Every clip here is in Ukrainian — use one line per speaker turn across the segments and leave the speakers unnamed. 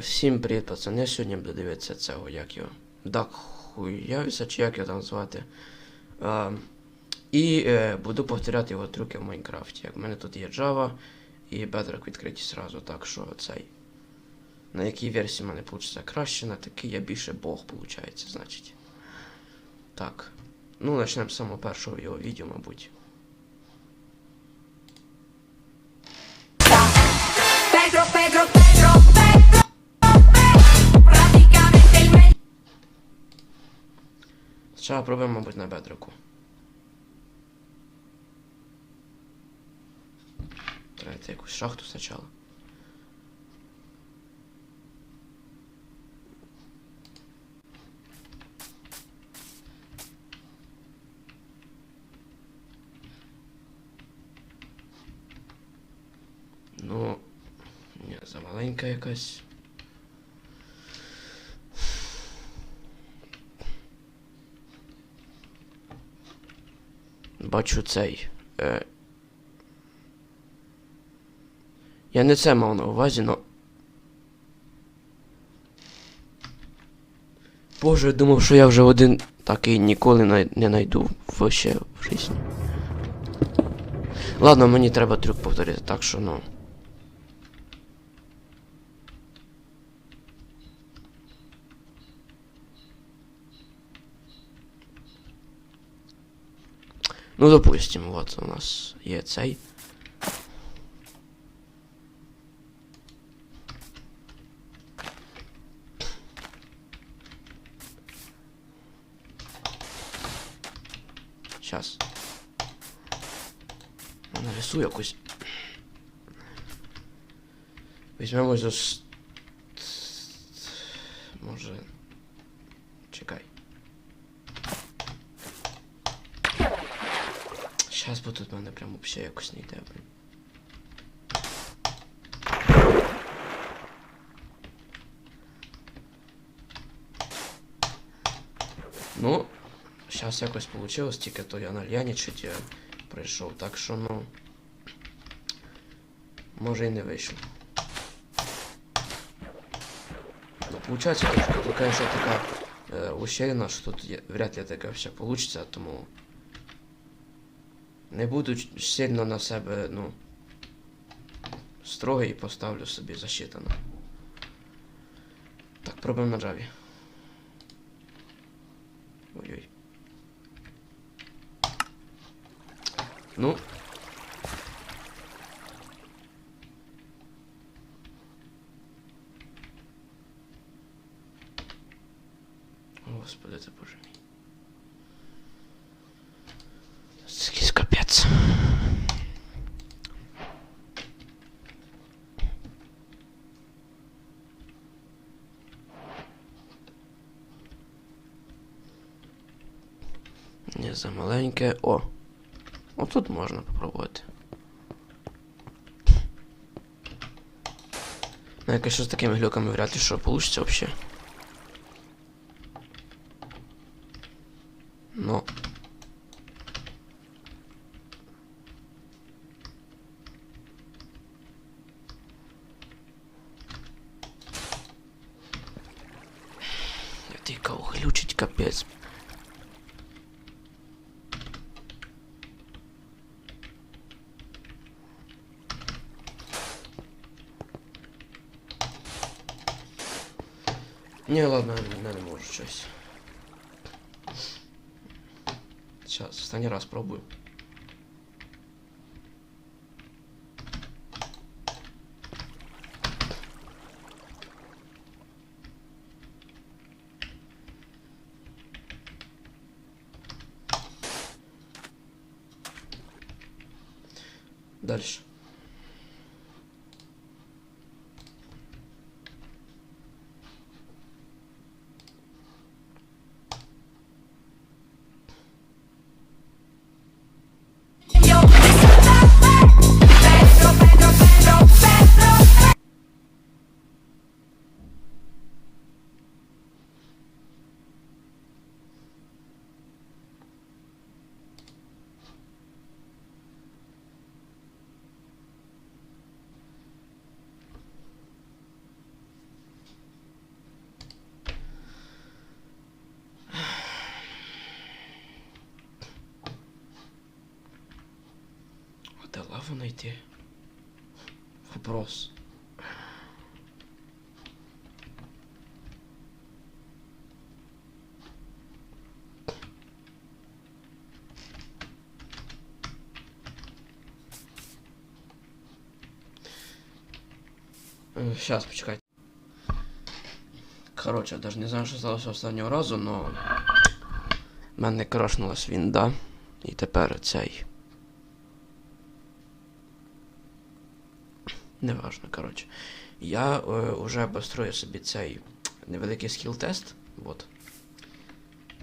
Всім привіт, пацани. Сьогодні буду дивитися цього, як його. Дак хуявіса, чи як його там звати. Ем, і е, буду повторяти його трюки в Майнкрафті. Як в мене тут є Java і Bedrock відкриті зразу, так що цей. На якій версії в мене вийде краще, на такій я більше Бог виходить, значить. Так. Ну, почнемо з самого першого його відео, мабуть.
Pedro, Pedro, Pedro,
Спочатку пробуємо, мабуть, на бедроку. Треба йти якусь шахту спочатку. Ну, ні, замаленька якась. Бачу цей. Е... Я не це мав на увазі, но. Боже, я думав, що я вже один такий ніколи не найду вообще в житті. Ладно, мені треба трюк повторити, так що ну. Ну, допустим, вот у нас є цей. Сейчас. Нарисую якусь. Візьмемо за... с- Може... Чекай. Щас бо тут в мене прям вообще якось не йде, блін. Ну, щас якось получилось, тільки то я нальяничать я прийшов, так що ну. Може і не вийшло. Ну, получается тут, конечно, така е, ущелина, що тут вряд ли таке все получится, тому не буду сильно на себе, ну, строгий поставлю собі засчитано. Так, пробуємо на джаві. Ой-ой. Ну. Господи, це боже мій. Це якийсь капець. Не замаленьке. О! Отут можна попробувати. Ну, якось з такими глюками вряд ли що вийде вообще. Ну. Я тикав, глючить капець. Ні, ладно, не можу щось. Сейчас, останній раз пробую. Йти? Вопрос. Сейчас, почекайте. Коротше, даже не знаю, що сталося останнього разу, но... Мене крашнулась вінда. І тепер цей. Неважно, коротше. Я е, вже построю собі цей невеликий скіл-тест. Вот.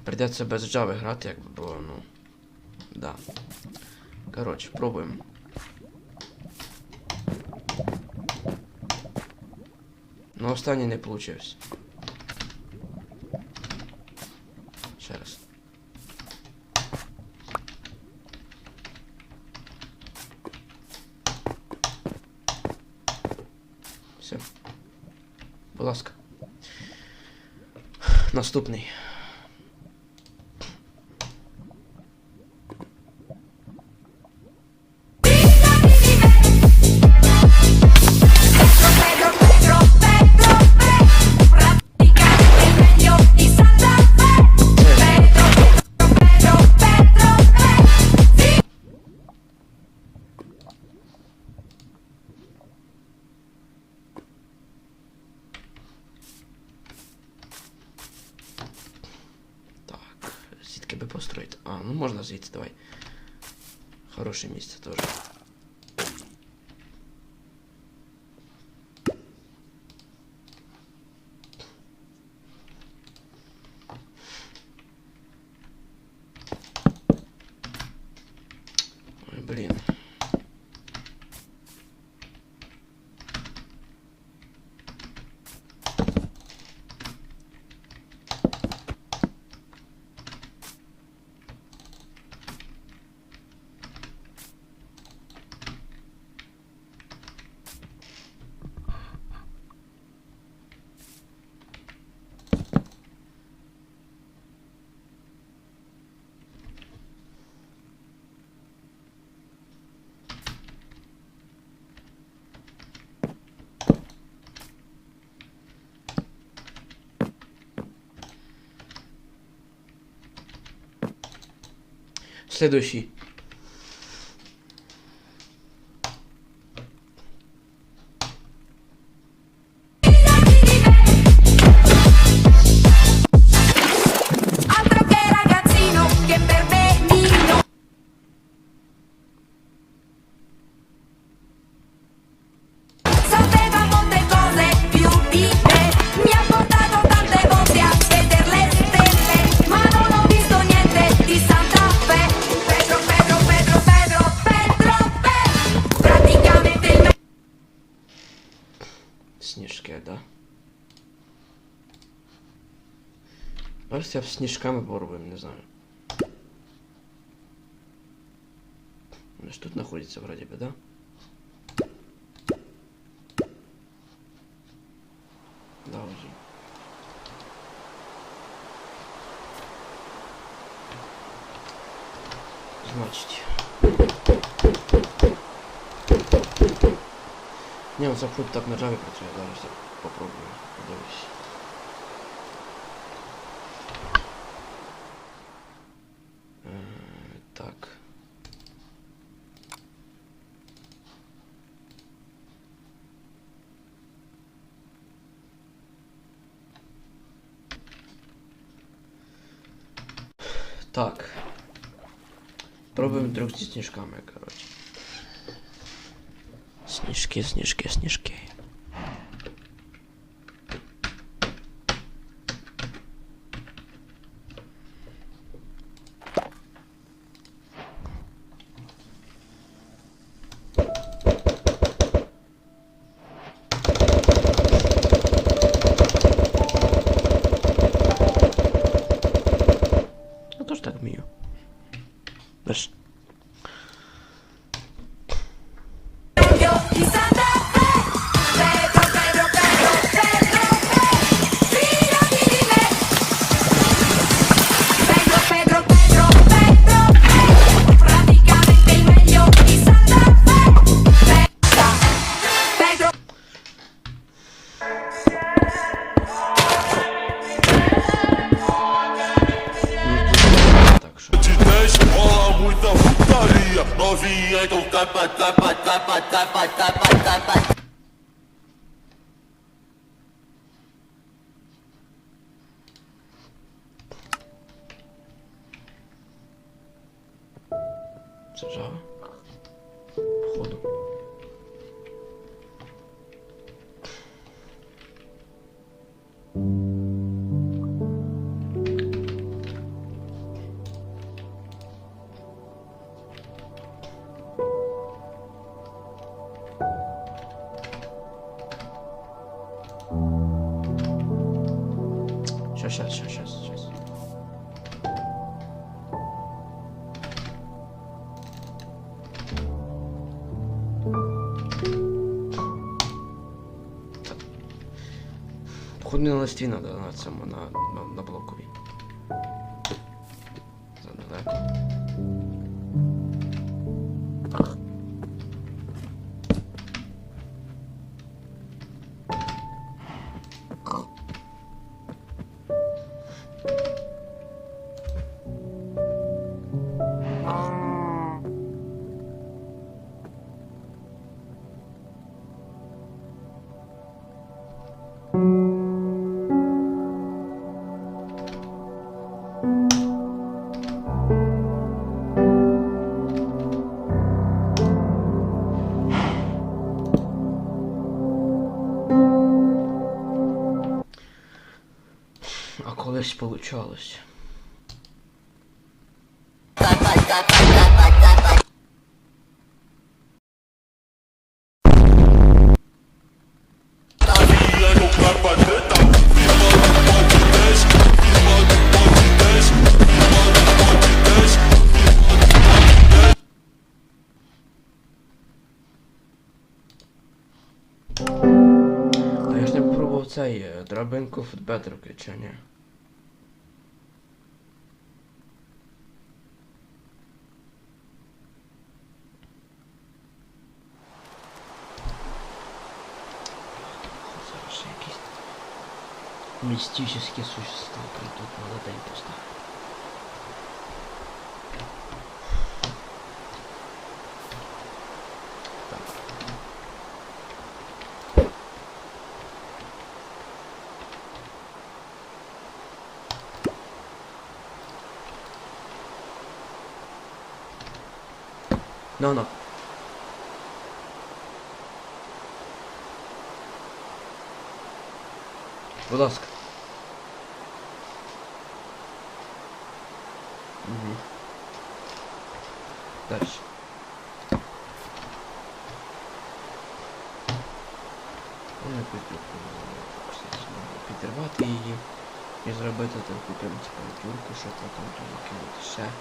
Придеться без Java грати, якби, бо, ну. Да. Коротше, пробуємо. Ну, останній не получився. Ще раз. Все. Будь ласка. Наступний. Блін. Следующий. Ось я б сніжками попробуем, не знаю. Вони ж тут находится вроде бы, да? Да, уже. Значить. Ні, оце фрукт так на джаві працює, зараз я попробую, подивлюсь. Е, Так. Так. Пробуємо друг зі сніжками, коротше. Сніжки, сніжки, сніжки.
novinha, então capa, capa, capa,
capa, capa. Походу на листі надо на цьому, на, на, на блоковій. Задалеко.
Pode desce.
А я ж не попробував цей е, драбинку футбетрки, чи ні? Зараз ще якісь містичні существа прийдуть на день. Так. No, no. Будь. Deixa eu trocar um pouquinho tá de chá.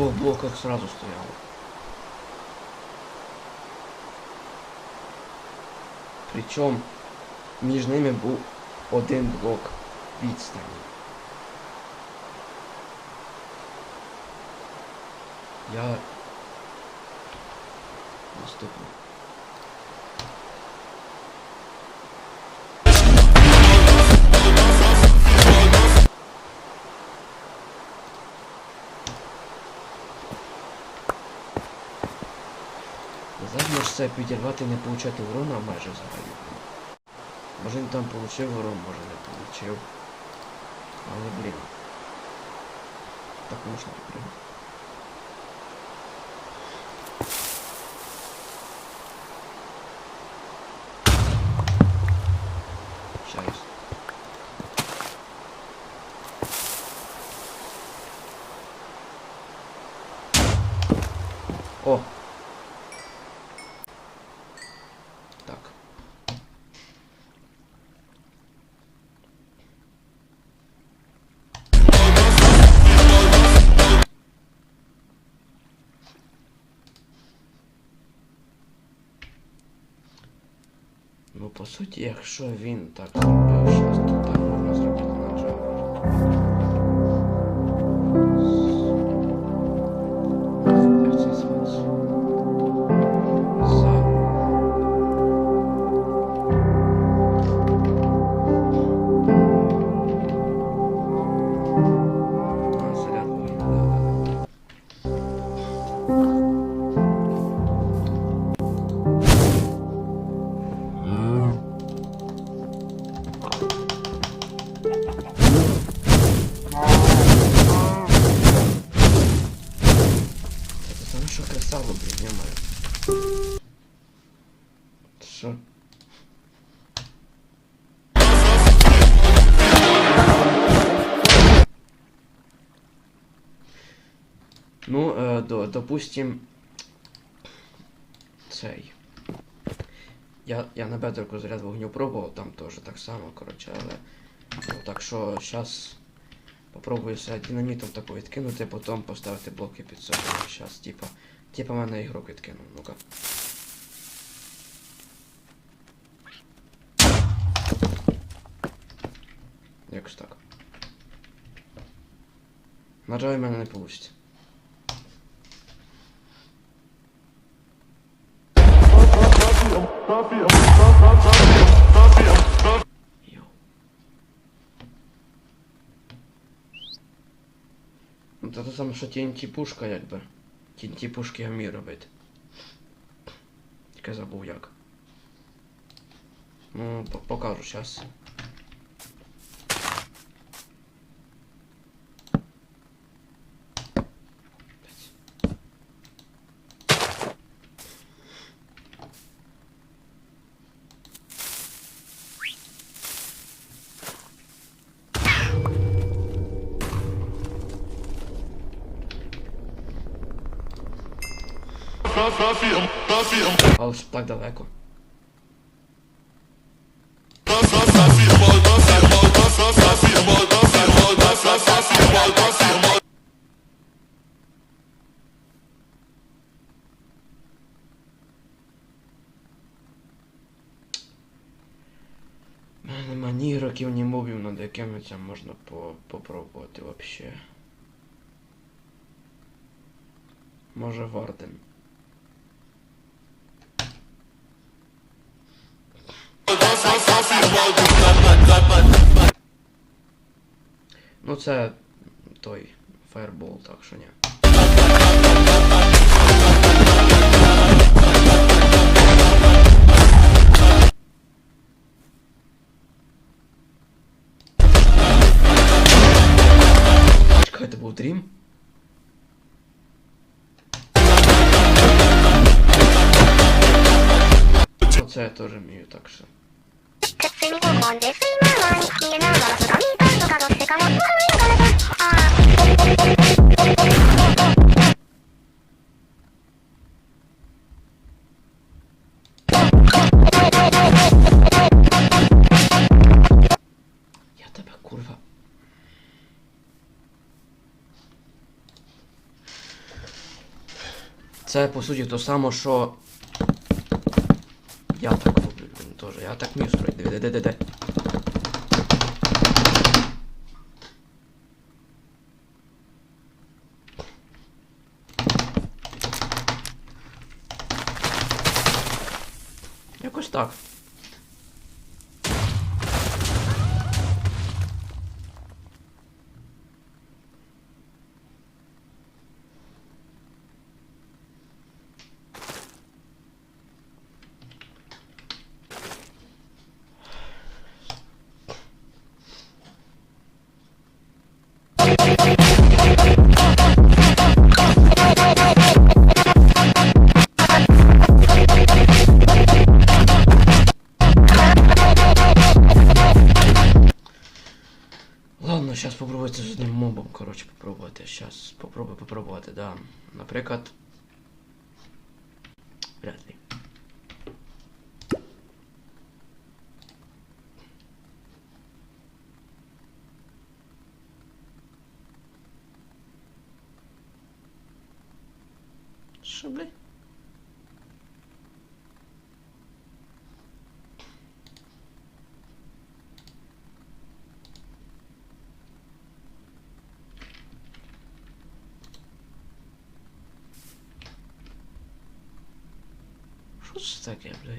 Двох блоках сразу стоял Причому між ними був один блок відстані. Це підірвати не получати урона майже взагалі. Може він там получив урон, може не получив. Але блін. Так можна прям. По суті, якщо він так зробив, саме, блін, я маю. Що? Ну, е, до, допустим, цей. Я, я на бедроку заряд вогню пробував, там теж так само, коротше, але. Ну, так що зараз попробую все динамітом таку відкинути, потім поставити блоки під собою. Зараз, типа. Типа мене ігрок відкинув. Ну-ка. Якось так. На жаль, мене не вийде. Ну, це те саме, що TNT пушка, якби. TNT пушки я вмію робити. Тільки забув як. Ну, покажу зараз. Але ж так далеко. Нема ні ігроків, ні мобів, над якими це можна по попробувати вообще. Може Варден. Ну це той Fireball, так що ні. Чекай, це був Dream? Оце я теж вмію, так що.
包み込んですいままに消えながら空にパンとかどってかも悪いのかなああ
Я тебе курва. Це по суті то само, що. Я так теж. Я так вмію строить. Де, де, де, де. Якось так. Блядь? Що це таке, блядь?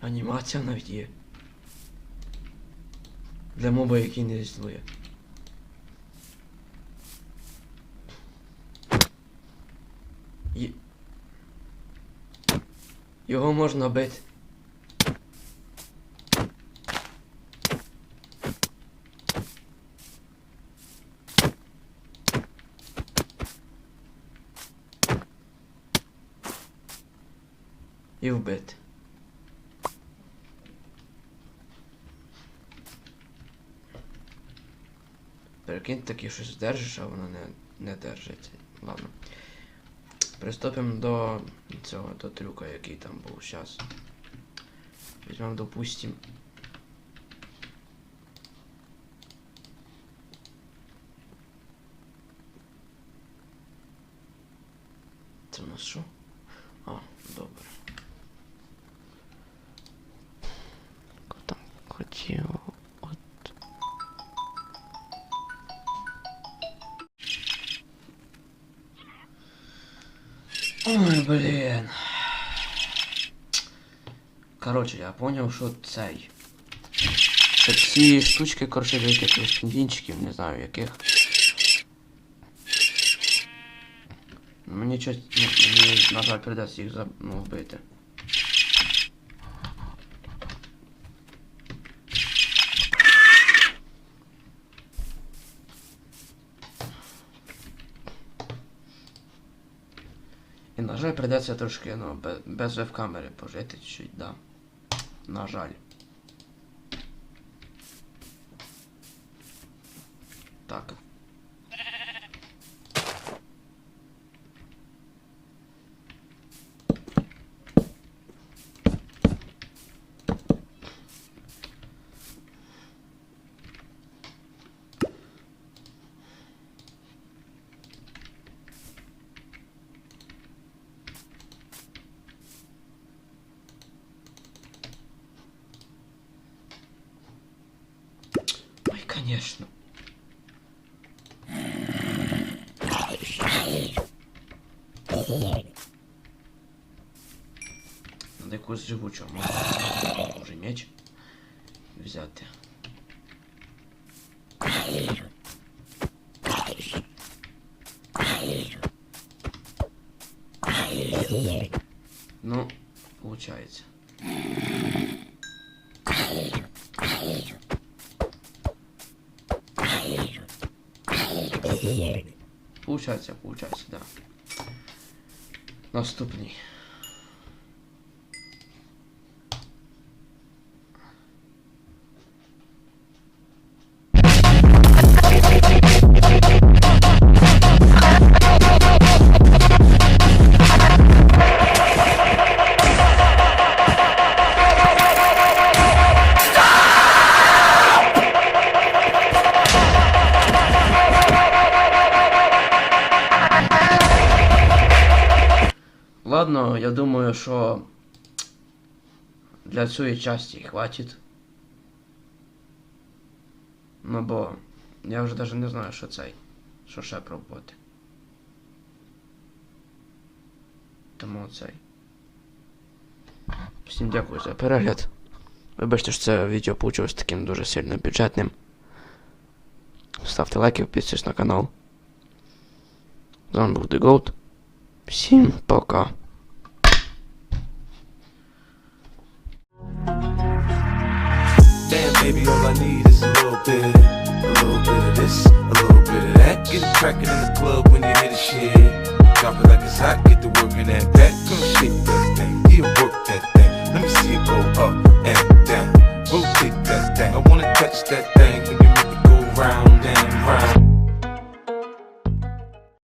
Анімація навіть є. Для моба, який не існує. Є... Його можна бити. І вбити. Прикинь, таки щось держиш, а воно не, не держить. Ладно. Приступимо до цього, до трюка, який там був зараз. Візьмемо, допустим. Це у нас що? Ой, блін. Коротше, я поняв, що цей. Ці штучки, коротше, для якихось пінгвінчиків, не знаю яких. Мені щось, ну, мені, на жаль, придеться їх за, ну, вбити. І, на жаль, придеться трошки, ну, без, веб-камери пожити чуть, да. На жаль. Конечно. Надо якусь живучу, може, може меч взяти. Ну, получается. Получается, получается, да. Наступний. Думаю, що для цієї часті хватить. Ну бо я вже навіть не знаю, що цей. Що ще пробувати. Тому цей. Всім дякую за перегляд. Вибачте, що це відео вийшло таким дуже сильно бюджетним. Ставте лайки, підписуйтесь на канал. З вами був The Goat. Всім пока.
Maybe all I need is a little bit, a little bit of this, a little bit of that. Get it crackin' in the club when you hear the shit. Drop it like it's hot, get to work in that back. Come shake that thing, yeah, work that thing. Let me see it go up and down. Rotate that thing, I wanna touch that thing when you make it go round and round.